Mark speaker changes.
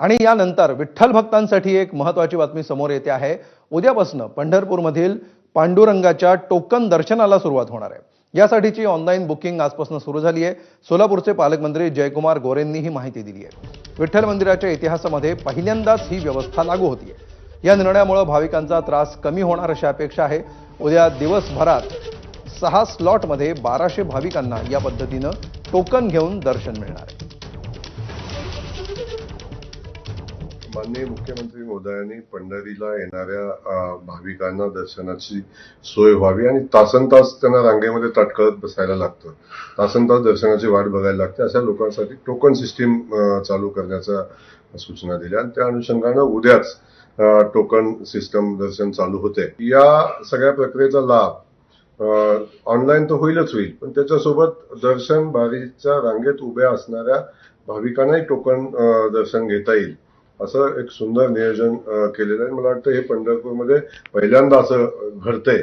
Speaker 1: आणि यानंतर विठ्ठल भक्तांसाठी एक महत्वाची बातमी समोर येते आहे. उद्यापासून पंढरपूरमधील पांडुरंगाच्या टोकन दर्शनाला सुरुवात होणार आहे. यासाठीची ऑनलाईन बुकिंग आजपासून सुरू झाली आहे. सोलापूरचे पालकमंत्री जयकुमार गोरेंनी ही माहिती दिली आहे. विठ्ठल मंदिराच्या इतिहासामध्ये पहिल्यांदाच ही व्यवस्था लागू होतीये. या निर्णयामुळे भाविकांचा त्रास कमी होणार अशी अपेक्षा आहे. उद्या दिवसभरात सहा स्लॉटमध्ये बाराशे भाविकांना या पद्धतीनं टोकन घेऊन दर्शन मिळणार आहे.
Speaker 2: माननीय मुख्यमंत्री महोदयांनी पंढरीला येणाऱ्या भाविकांना दर्शनाची सोय व्हावी आणि तासन तास त्यांना रांगेमध्ये तटकळत बसायला लागतं. तासन तास दर्शनाची वाट बघायला लागते. अशा लोकांसाठी टोकन सिस्टीम चालू करण्याच्या सूचना दिल्या आणि त्या अनुषंगानं उद्याच टोकन सिस्टम दर्शन चालू होते. या सगळ्या प्रक्रियेचा लाभ ऑनलाईन तर होईलच होईल पण त्याच्यासोबत दर्शन बारीच्या रांगेत उभ्या असणाऱ्या भाविकांनाही टोकन दर्शन घेता येईल. असं एक सुंदर नियोजन केलेलं आहे. मला वाटतं हे पंढरपूरमध्ये पहिल्यांदा असं घडतंय.